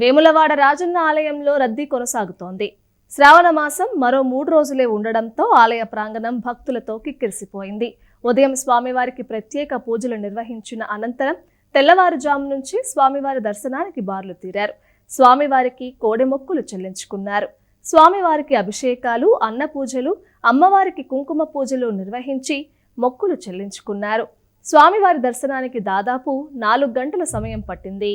వేములవాడ రాజన్న ఆలయంలో రద్దీ కొనసాగుతోంది. శ్రావణ మాసం మరో మూడు రోజులే ఉండడంతో ఆలయ ప్రాంగణం భక్తులతో కిక్కిరిసిపోయింది. ఉదయం స్వామివారికి ప్రత్యేక పూజలు నిర్వహించిన అనంతరం తెల్లవారుజాము నుంచి స్వామివారి దర్శనానికి బార్లు తీరారు. స్వామివారికి కోడెమొక్కులు చెల్లించుకున్నారు. స్వామివారికి అభిషేకాలు అన్న పూజలు అమ్మవారికి కుంకుమ పూజలు నిర్వహించి మొక్కులు చెల్లించుకున్నారు. స్వామివారి దర్శనానికి దాదాపు నాలుగు గంటల సమయం పట్టింది.